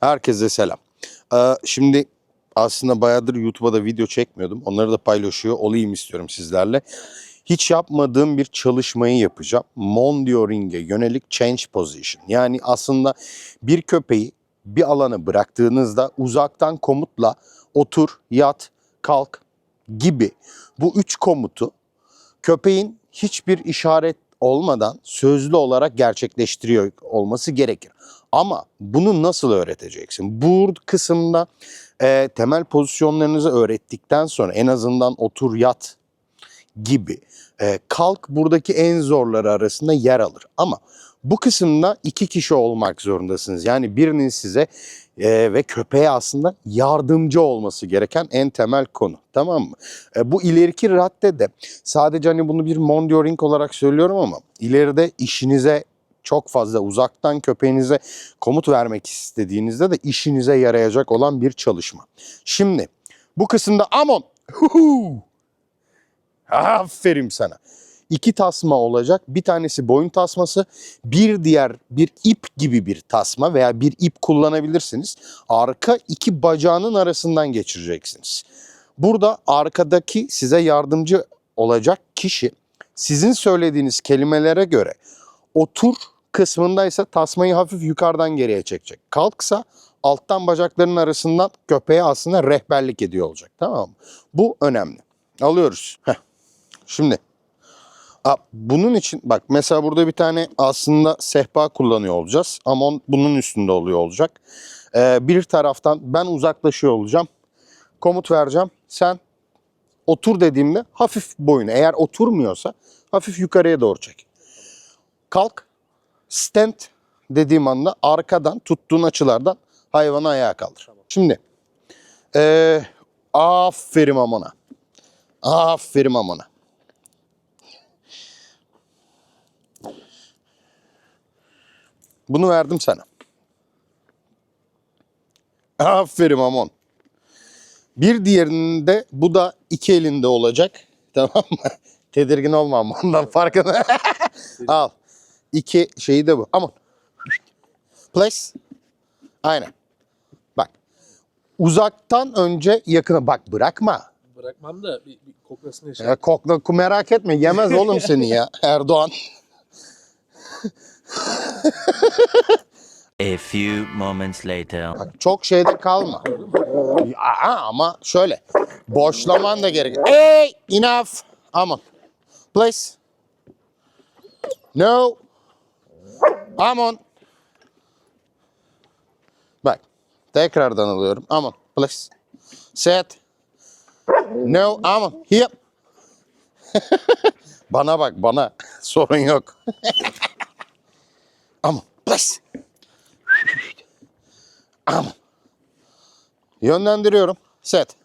Herkese selam. Ee, şimdi aslında bayağıdır YouTube'a da video çekmiyordum. Onları da paylaşıyor olayım istiyorum sizlerle. Hiç yapmadığım bir çalışmayı yapacağım. Mondioring'e yönelik change position. Yani aslında bir köpeği bir alana bıraktığınızda uzaktan komutla otur, yat, kalk gibi bu üç komutu köpeğin hiçbir işaret olmadan sözlü olarak gerçekleştiriyor olması gerekir. Ama bunu nasıl öğreteceksin? Bu kısımda e, temel pozisyonlarınızı öğrettikten sonra en azından otur yat gibi e, kalk buradaki en zorları arasında yer alır. Ama bu kısımda iki kişi olmak zorundasınız. Yani birinin size e, ve köpeğe aslında yardımcı olması gereken en temel konu. Tamam mı? E, bu ileriki radde de sadece hani bunu bir monitoring olarak söylüyorum ama ileride işinize çok fazla uzaktan köpeğinize komut vermek istediğinizde de işinize yarayacak olan bir çalışma. Şimdi bu kısımda amon huhu, aferin sana. İki tasma olacak. Bir tanesi boyun tasması, bir diğer bir ip gibi bir tasma veya bir ip kullanabilirsiniz. Arka iki bacağının arasından geçireceksiniz. Burada arkadaki size yardımcı olacak kişi sizin söylediğiniz kelimelere göre otur kısmındaysa tasmayı hafif yukarıdan geriye çekecek. Kalksa alttan bacaklarının arasından köpeğe aslında rehberlik ediyor olacak. Tamam mı? Bu önemli. Alıyoruz. Heh. Şimdi bunun için bak mesela burada bir tane aslında sehpa kullanıyor olacağız. Ama on- bunun üstünde oluyor olacak. Ee, bir taraftan ben uzaklaşıyor olacağım. Komut vereceğim. Sen otur dediğimde hafif boyunu eğer oturmuyorsa hafif yukarıya doğru çek. Kalk. Stand dediğim anda arkadan tuttuğun açılardan hayvanı ayağa kaldır. Şimdi ee, aferin amona. Aferin amona. Bunu verdim sana. Aferin amon. Bir diğerinde bu da iki elinde olacak. Tamam mı? Tedirgin olma ama ondan farkında. Al. İki şeyi de bu. Aman. Place. Aynen. Bak. Uzaktan önce yakına. Bak bırakma. Bırakmam da bir, bir koklasını yaşar. Ya kokla merak etme. Yemez oğlum seni ya Erdoğan. A few moments later. Bak çok şeyde kalma. Aa, ama şöyle. Boşlaman da gerek. Hey, enough. Aman. Please. No. Aman. Bak. Tekrardan alıyorum. Aman. Please. Set. No. Aman. Here. bana bak bana. Sorun yok. Aman. Please. Aman. Yönlendiriyorum. Set.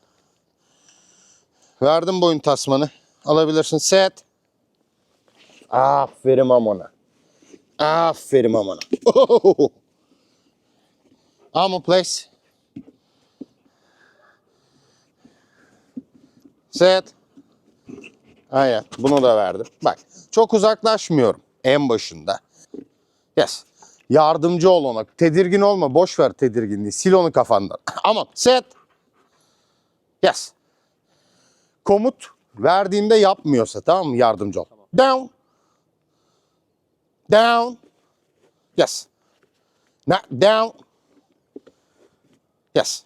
Verdim boyun tasmanı. Alabilirsin. Set. Aferin amona. Aferin amona. Amon place. Set. Aynen. Bunu da verdim. Bak. Çok uzaklaşmıyorum. En başında. Yes. Yardımcı ol ona. Tedirgin olma. Boş ver tedirginliği. Sil onu kafandan. Aman. Set. Yes. Komut verdiğinde yapmıyorsa tamam mı? Yardımcı ol. Down. Down. Yes. Not down. Yes.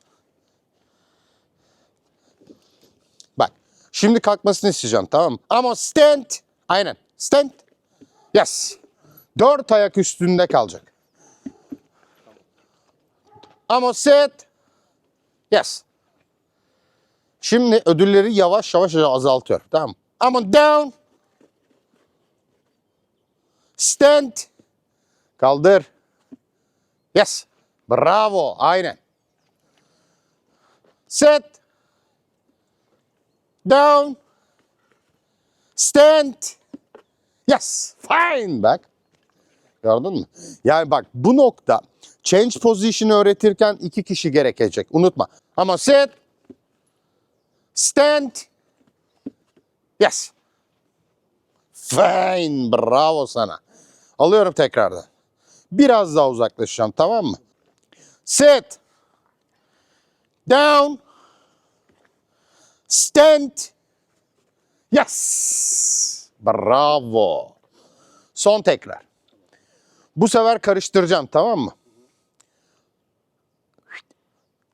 Bak. Şimdi kalkmasını isteyeceğim tamam mı? Ama stand. Aynen. Stand. Yes. Dört ayak üstünde kalacak. Ama sit. Yes. Şimdi ödülleri yavaş yavaş azaltıyor. Tamam? Ama down. Stand. Kaldır. Yes. Bravo. Aynen. Sit. Down. Stand. Yes. Fine. Bak. Gördün mü? Yani bak bu nokta change position öğretirken iki kişi gerekecek. Unutma. Ama sit. Stand. Yes. Fine. Bravo sana. Alıyorum tekrardan. Biraz daha uzaklaşacağım tamam mı? Sit. Down. Stand. Yes. Bravo. Son tekrar. Bu sefer karıştıracağım tamam mı?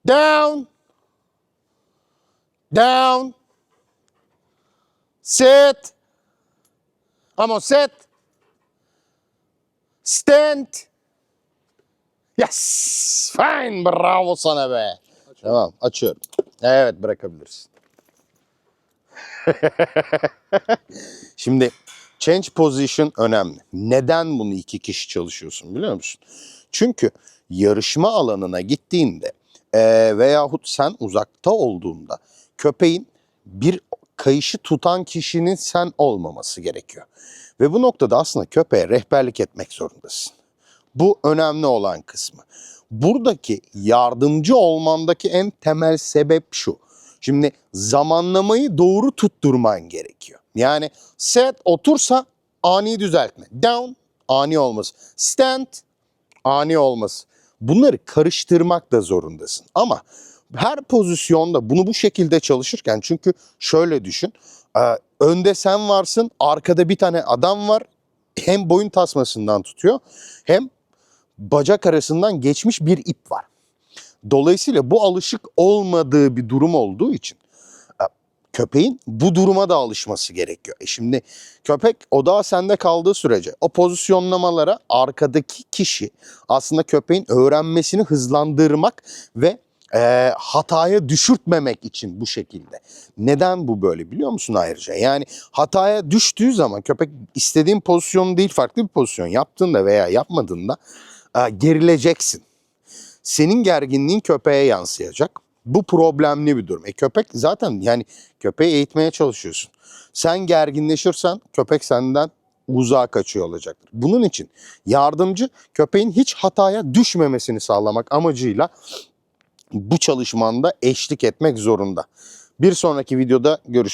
Down. Down. Sit. On, sit. Stand. Yes. Fine. Bravo sana be. Tamam açıyorum. Evet bırakabilirsin. Şimdi change position önemli. Neden bunu iki kişi çalışıyorsun biliyor musun? Çünkü yarışma alanına gittiğinde eee veyahut sen uzakta olduğunda köpeğin bir kayışı tutan kişinin sen olmaması gerekiyor. Ve bu noktada aslında köpeğe rehberlik etmek zorundasın. Bu önemli olan kısmı. Buradaki yardımcı olmandaki en temel sebep şu. Şimdi zamanlamayı doğru tutturman gerekiyor. Yani set otursa ani düzeltme. Down ani olması. Stand ani olması. Bunları karıştırmak da zorundasın. Ama her pozisyonda bunu bu şekilde çalışırken çünkü şöyle düşün. e, Önde sen varsın, arkada bir tane adam var. Hem boyun tasmasından tutuyor hem bacak arasından geçmiş bir ip var. Dolayısıyla bu alışık olmadığı bir durum olduğu için e, köpeğin bu duruma da alışması gerekiyor. E şimdi köpek odağı sende kaldığı sürece o pozisyonlamalara arkadaki kişi aslında köpeğin öğrenmesini hızlandırmak ve e, hataya düşürtmemek için bu şekilde. Neden bu böyle biliyor musun ayrıca? Yani hataya düştüğü zaman köpek istediğin pozisyon değil farklı bir pozisyon yaptığında veya yapmadığında e, gerileceksin. Senin gerginliğin köpeğe yansıyacak. Bu problemli bir durum. E köpek zaten yani köpeği eğitmeye çalışıyorsun. Sen gerginleşirsen köpek senden uzağa kaçıyor olacaktır. Bunun için yardımcı köpeğin hiç hataya düşmemesini sağlamak amacıyla bu çalışmanda eşlik etmek zorunda. Bir sonraki videoda görüşürüz.